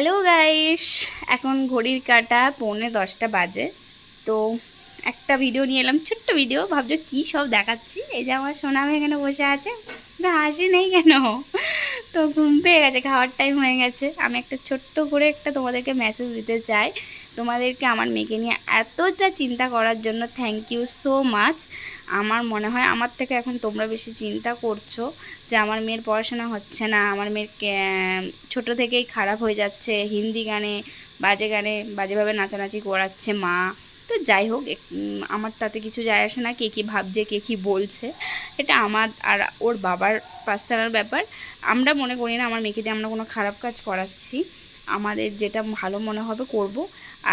Hello guys, এখন ঘড়ির কাটা পৌনে দশটা বাজে। তো একটা ভিডিও নিয়ে এলাম, ছোট্ট ভিডিও ভাবছ কী সব দেখাচ্ছি। এই যে আমার সোনাম এখানে বসে আছে হাসি নেই কেন? তো ঘুম পেয়ে গেছে, খাওয়ার টাইম হয়ে গেছে। আমি একটা ছোট্ট করে একটা তোমাদেরকে মেসেজ দিতে চাই। তোমাদেরকে, আমার মেয়েকে নিয়ে এতটা চিন্তা করার জন্য থ্যাংক ইউ সো মাচ আমার মনে হয়, আমার থেকে এখন তোমরা বেশি চিন্তা করছ যে আমার মেয়ের পড়াশোনা হচ্ছে না, আমার মেয়ের ছোটো থেকেই খারাপ হয়ে যাচ্ছে, হিন্দি গানে, বাজে গানে বাজেভাবে নাচানাচি করাচ্ছে মা। তো যাই হোক আমার তাতে কিছু যায় আসে না, কে কী ভাবছে, কে কী বলছে। এটা আমার আর ওর বাবার পার্সোনাল ব্যাপার। আমরা মনে করি না, আমার মেয়েকে দিয়ে আমরা কোনো খারাপ কাজ করাচ্ছি। আমাদের যেটা ভালো মনে হবে করব।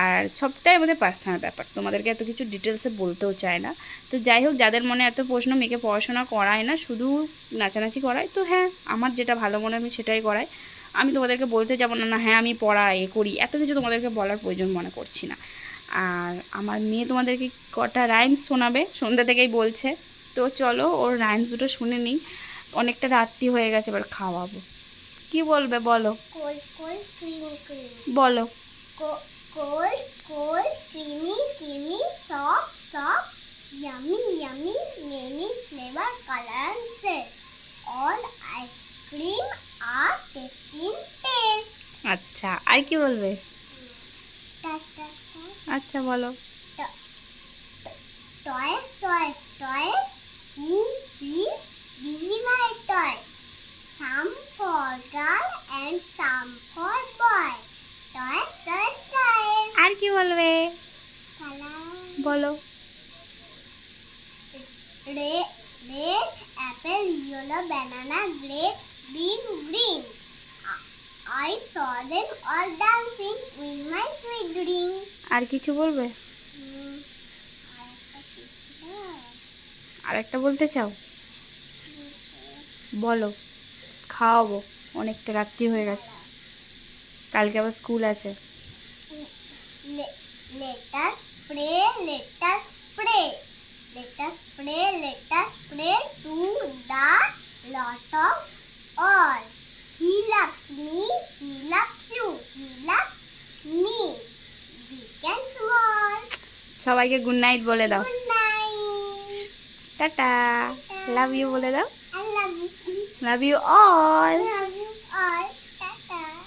আর সবটাই আমাদের পার্সোনাল ব্যাপার। তোমাদেরকে এত কিছু ডিটেলসে বলতেও চায় না। তো যাই হোক, যাদের মনে এত প্রশ্ন, মেয়েকে পড়াশোনা করায় না, শুধু নাচানাচি করায়, তো হ্যাঁ আমার যেটা ভালো মনে আমি সেটাই করাই আমি তোমাদেরকে বলতে যাব না না হ্যাঁ আমি পড়া, এ করি, এত কিছু তোমাদেরকে বলার প্রয়োজন মনে করছি না। আর আমার মেয়ে তোমাদেরকে কটা রাইমস শোনাবে সন্ধ্যা থেকেই বলছে। তো চলো ওর রাইমস দুটো শুনে নিই। অনেকটা রাত্রি হয়ে গেছে এবার খাওয়াবো। কি বলবে বলো? বলো। আচ্ছা আর কি বলবে? আচ্ছা বলো Toys, toys, toys. You feel busy my toys. Some for girl and some for boy. Toys, toys, toys. আর কি বলবে বলো Red, red, apple, yellow, banana, grapes, green, green. I- saw them all dancing with my sweet dream. আর কিছু বলবে? আর একটা বলতে চাও? বলো, খাওয়াবো, অনেকটা রাত্রি হয়ে গেছে। কালকে আবার স্কুল আছে। সবাইকে গুড নাইট বলে দাও। টাটা। লাভ ইউ বলে দাও. Love you all